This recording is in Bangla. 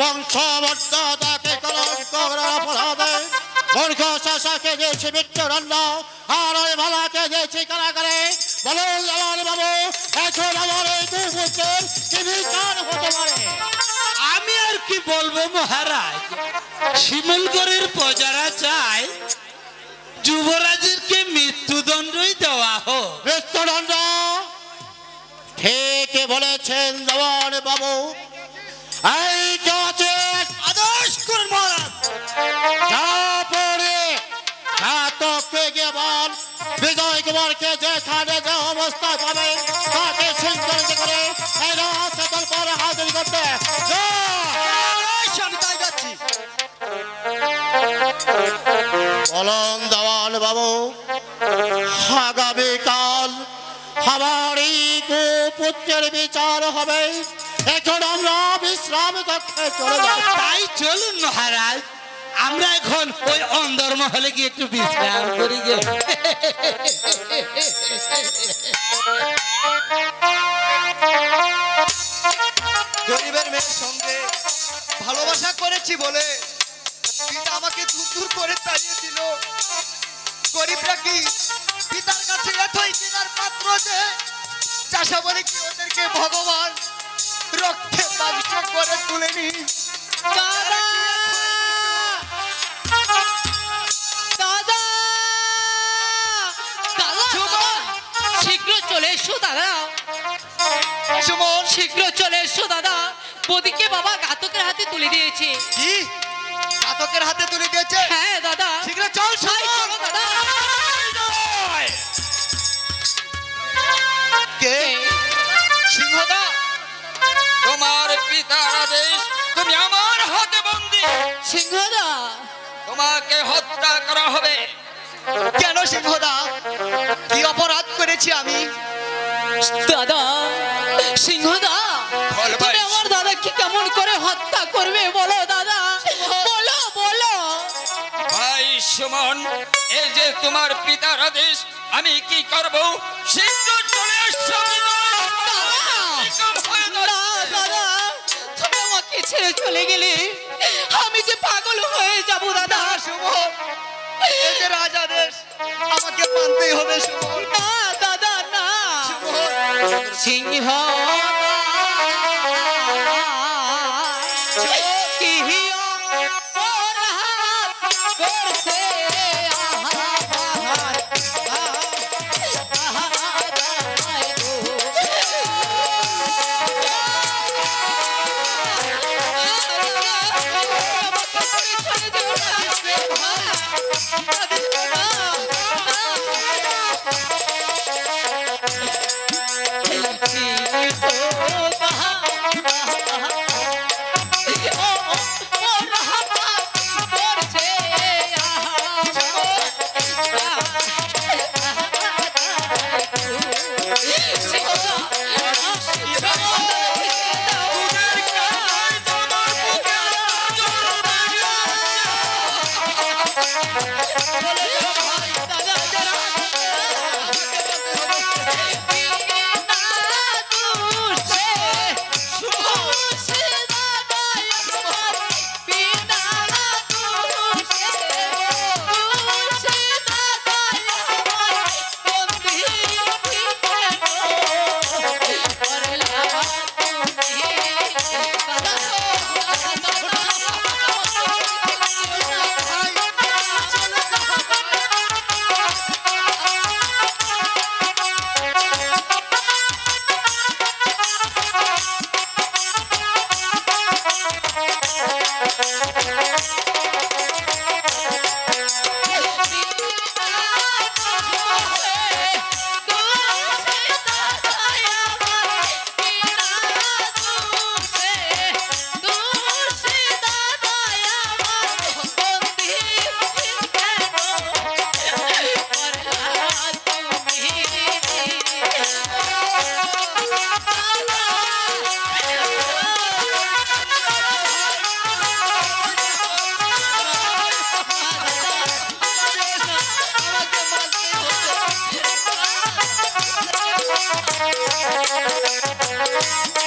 বংশ মর্যাদাকে কলঙ্ক করার অপরাধে মূর্খ শাসাকে দিয়েছি মৃত্যুদণ্ড আর ওই ভালাকে দিয়েছি কারাগারে। আমার বাবু এখন আমার এই দু পুত্রের কি বিচার হতে পারে? আমি আর কি বলব মহারাজ? শিমুলগড়ের প্রজারা চায় যুবরাজেরকে মৃত্যুদণ্ডই দেওয়া হোক। মৃত্যুদণ্ড? ঠিক বলেছেন জওয়ান বাবু। এই কুমারকে যেখানে যে অবস্থায় পাবে, তাকে সিংহরিত করে হাজির করতে। বলুন দেওয়ান বাবু, আগামীকাল আমার এই বিচার হবে। এখন আমরা বিশ্রাম কক্ষে চলে যাব তাই চলুন মহারাজ, আমরা এখন ওই অন্দর মহলে গিয়ে একটু বিশ্রাম করি গে? গরিবের মেয়ের সঙ্গে ভালোবাসা করেছি বলে পিতা আমাকে দূর দূর করে তাড়িয়ে দিল গরিবরা কি পিতার কাছে এতই পিতার পাত্র যে চাষা বলে কি ওদেরকে ভগবান রক্তে বাধ্য করে তুলে নি এসো দাদা। সুমন শীঘ্র চলে এসো দাদা। বদিকে বাবা ঘাতকের হাতে তুলে দিয়েছে। কি? ঘাতকের হাতে তুলে দিয়েছে? হ্যাঁ দাদা। শীঘ্র চল তাই সুমন চলো দাদা। কে? সিংহদা? তোমার পিতার আদেশ তুমি আমার হাতে বন্দি। সিংহদা। তোমাকে হত্যা করা হবে। কেন সিংহদা? কি অপরাধ? কেমন করে হত্যা করবে বলো দাদা। বলো বলো। ভাই সুমন এই যে তোমার পিতার আদেশ আমি কি করব? শীঘ্র চলে এসো দাদা তুমি আমাকে ছেড়ে চলে গেলে আমি যে পাগল হয়ে যাব দাদা। সুমন এই যে রাজাদেশ আমাকে মানতেই হবে সুমন না দাদা না। সিংহ Love আহার, সুমন